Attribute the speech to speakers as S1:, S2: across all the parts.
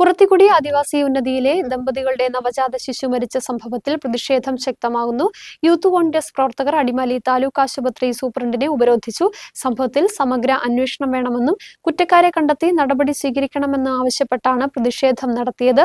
S1: കുറത്തിക്കുടി ആദിവാസി ഉന്നതിയിലെ ദമ്പതികളുടെ നവജാത ശിശു മരിച്ച സംഭവത്തിൽ പ്രതിഷേധം ശക്തമാകുന്നു. യൂത്ത് കോൺഗ്രസ് പ്രവർത്തകർ അടിമാലി താലൂക്ക് ആശുപത്രി സൂപ്രണ്ടിനെ ഉപരോധിച്ചു. സംഭവത്തിൽ സമഗ്ര അന്വേഷണം വേണമെന്നും കുറ്റക്കാരെ കണ്ടെത്തി നടപടി സ്വീകരിക്കണമെന്ന് ആവശ്യപ്പെട്ടാണ് പ്രതിഷേധം നടത്തിയത്.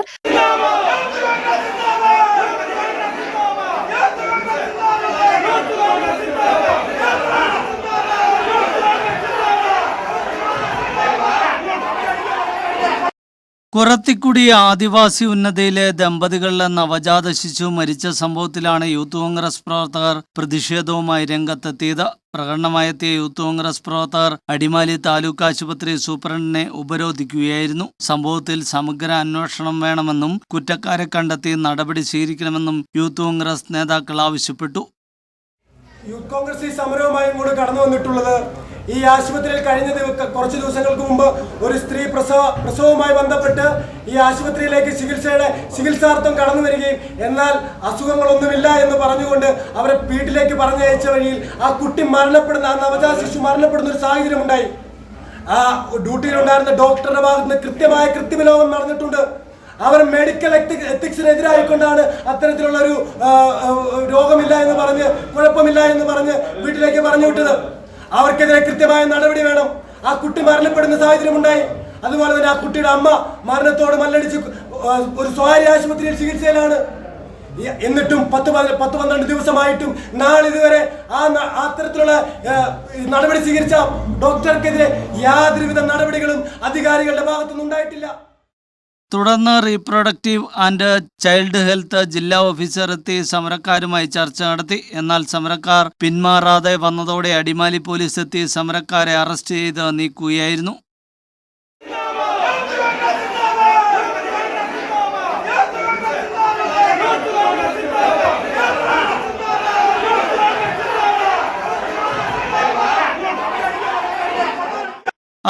S2: കുറത്തിക്കുടി ആദിവാസി ഉന്നതിയിലെ ദമ്പതികളിലെ നവജാത ശിശു മരിച്ച സംഭവത്തിലാണ് യൂത്ത് കോൺഗ്രസ് പ്രവർത്തകർ പ്രതിഷേധവുമായി രംഗത്തെത്തിയത്. പ്രകടനമായെത്തിയ യൂത്ത് കോൺഗ്രസ് പ്രവർത്തകർ അടിമാലി താലൂക്ക് ആശുപത്രി സൂപ്രണ്ടിനെ ഉപരോധിക്കുകയായിരുന്നു. സംഭവത്തിൽ സമഗ്ര അന്വേഷണം വേണമെന്നും കുറ്റക്കാരെ കണ്ടെത്തി നടപടി സ്വീകരിക്കണമെന്നും യൂത്ത് കോൺഗ്രസ് നേതാക്കൾ ആവശ്യപ്പെട്ടു.
S3: യൂത്ത് കോൺഗ്രസ് ഈ സമരവുമായി ഇങ്ങോട്ട് കടന്നു വന്നിട്ടുള്ളത് ഈ ആശുപത്രിയിൽ കഴിഞ്ഞ കുറച്ച് ദിവസങ്ങൾക്ക് മുമ്പ് ഒരു സ്ത്രീ പ്രസവ പ്രസവവുമായി ബന്ധപ്പെട്ട് ഈ ആശുപത്രിയിലേക്ക് ചികിത്സയുടെ ചികിത്സാർത്ഥം കടന്നു വരികയും എന്നാൽ അസുഖങ്ങളൊന്നുമില്ല എന്ന് പറഞ്ഞുകൊണ്ട് അവരെ വീട്ടിലേക്ക് പറഞ്ഞയച്ച വഴിയിൽ ആ കുട്ടി മരണപ്പെടുന്ന ആ നവജാത ശിശു മരണപ്പെടുന്ന ഒരു സാഹചര്യം ഉണ്ടായി. ആ ഡ്യൂട്ടിയിലുണ്ടായിരുന്ന ഡോക്ടറുടെ ഭാഗത്ത് നിന്ന് കൃത്യമായ കൃത്യവിലോകം നടന്നിട്ടുണ്ട്. അവർ മെഡിക്കൽ എത്തിക്സിനെതിരായിക്കൊണ്ടാണ് അത്തരത്തിലുള്ള ഒരു രോഗമില്ല എന്ന് പറഞ്ഞ് കുഴപ്പമില്ല എന്ന് പറഞ്ഞ് വീട്ടിലേക്ക് പറഞ്ഞു വിട്ടത്. അവർക്കെതിരെ കൃത്യമായ നടപടി വേണം. ആ കുട്ടി മരണപ്പെടുന്ന സാഹചര്യം ഉണ്ടായി. അതുപോലെ തന്നെ ആ കുട്ടിയുടെ അമ്മ മരണത്തോട് മല്ലടിച്ച് ഒരു സ്വകാര്യ ആശുപത്രിയിൽ ചികിത്സയിലാണ്. എന്നിട്ടും പത്ത് പതി- പത്ത് പന്ത്രണ്ട് ദിവസമായിട്ടും നാളിതുവരെ ആ അത്തരത്തിലുള്ള നടപടി സ്വീകരിച്ച ഡോക്ടർക്കെതിരെ യാതൊരുവിധ നടപടികളും അധികാരികളുടെ ഭാഗത്തുനിന്ന് ഉണ്ടായിട്ടില്ല
S2: തുടർന്ന് റീപ്രൊഡക്റ്റീവ് ആൻഡ് ചൈൽഡ് ഹെൽത്ത് ജില്ലാ ഓഫീസർ എത്തി സമരക്കാരുമായി ചർച്ച നടത്തി. എന്നാൽ സമരക്കാർ പിന്മാറാതെ വന്നതോടെ അടിമാലി പോലീസ് എത്തി സമരക്കാരെ അറസ്റ്റ് ചെയ്ത് നീക്കുകയായിരുന്നു.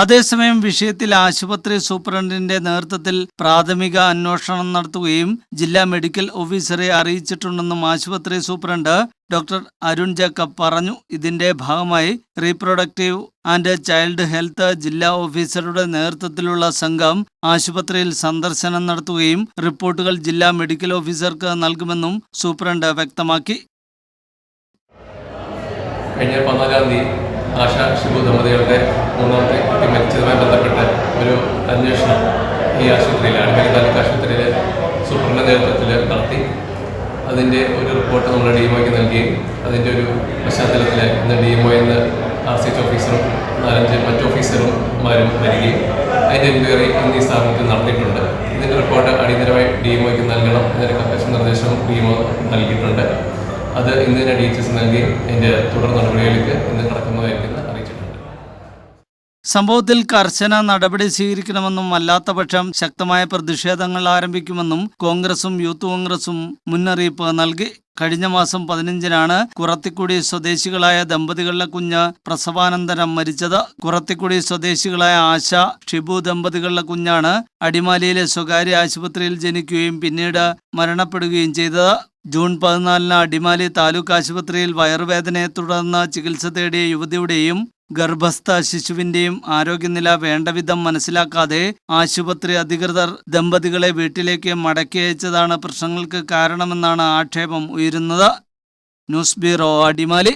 S2: അതേസമയം വിഷയത്തിൽ ആശുപത്രി സൂപ്രണ്ടിന്റെ നേതൃത്വത്തിൽ പ്രാഥമിക അന്വേഷണം നടത്തുകയും ജില്ലാ മെഡിക്കൽ ഓഫീസറെ അറിയിച്ചിട്ടുണ്ടെന്നും ആശുപത്രി സൂപ്രണ്ട് ഡോക്ടർ അരുൺ ജേക്കബ് പറഞ്ഞു. ഇതിന്റെ ഭാഗമായി റീപ്രൊഡക്റ്റീവ് ആൻഡ് ചൈൽഡ് ഹെൽത്ത് ജില്ലാ ഓഫീസറുടെ നേതൃത്വത്തിലുള്ള സംഘം ആശുപത്രിയിൽ സന്ദർശനം നടത്തുകയും റിപ്പോർട്ടുകൾ ജില്ലാ മെഡിക്കൽ ഓഫീസർക്ക് നൽകുമെന്നും സൂപ്രണ്ട് വ്യക്തമാക്കി.
S4: കഴിഞ്ഞ പതിനാലാം തീയതി ആശാ ശിശു ദമ്പതികളുടെ മൂന്നാമത്തെ കുട്ടി മരിച്ചതുമായി ബന്ധപ്പെട്ട് ഒരു അന്വേഷണം ഈ ആശുപത്രിയിൽ അടിമലി താലൂക്ക് ആശുപത്രിയിൽ സുപ്രണ നേതൃത്വത്തിൽ നടത്തി. അതിന്റെ ഒരു റിപ്പോർട്ട് നമ്മൾ ഡി എംഒയ്ക്ക് നൽകുകയും അതിന്റെ ഒരു പശ്ചാത്തലത്തിൽ ഇന്ന് ഡി എംഒ എന്ന് ആർ സി എച്ച് ഓഫീസറും നാലഞ്ച് മറ്റ് ഓഫീസർമാരും വരികയും അതിന്റെ എൻക്വയറി ഇന്ന് ഈ സ്ഥാപനത്തിൽ നടത്തിയിട്ടുണ്ട്. ഇതിന്റെ റിപ്പോർട്ട് അടിയന്തരമായി ഡി എംഒയ്ക്ക് നൽകണം എന്നൊരു കമ്മീഷൻ നിർദ്ദേശവും ഡി എംഒ നൽകിയിട്ടുണ്ട്. അത് ഇന്ന് തന്നെ ഡി എച്ച് എസ് നൽകി. അതിന്റെ തുടർ നടപടികളിലേക്ക് ഇന്ന് കടക്കുന്നതായിരിക്കുന്നത്
S2: സംഭവത്തിൽ കർശന നടപടി സ്വീകരിക്കണമെന്നും അല്ലാത്തപക്ഷം ശക്തമായ പ്രതിഷേധങ്ങൾ ആരംഭിക്കുമെന്നും കോൺഗ്രസും യൂത്ത് കോൺഗ്രസും മുന്നറിയിപ്പ് നൽകി. കഴിഞ്ഞ മാസം പതിനഞ്ചിനാണ് കുറത്തിക്കുടി സ്വദേശികളായ ദമ്പതികളുടെ കുഞ്ഞ് പ്രസവാനന്തരം മരിച്ചത്. കുറത്തിക്കുടി സ്വദേശികളായ ആശ ഷിബു ദമ്പതികളുടെ കുഞ്ഞാണ് അടിമാലിയിലെ സ്വകാര്യ ആശുപത്രിയിൽ ജനിക്കുകയും പിന്നീട് മരണപ്പെടുകയും ചെയ്തത്. ജൂൺ പതിനാലിന് അടിമാലി താലൂക്ക് ആശുപത്രിയിൽ വയറുവേദനയെ തുടർന്ന് ചികിത്സ തേടിയ യുവതിയുടെയും ഗർഭസ്ഥ ശിശുവിന്റെയും ആരോഗ്യനില വേണ്ടവിധം മനസ്സിലാക്കാതെ ആശുപത്രി അധികൃതർ ദമ്പതികളെ വീട്ടിലേക്ക് മടക്കി അയച്ചതാണ് പ്രശ്നങ്ങൾക്ക് കാരണമെന്നാണ് ആക്ഷേപം ഉയരുന്നത്. News bureau Adimali.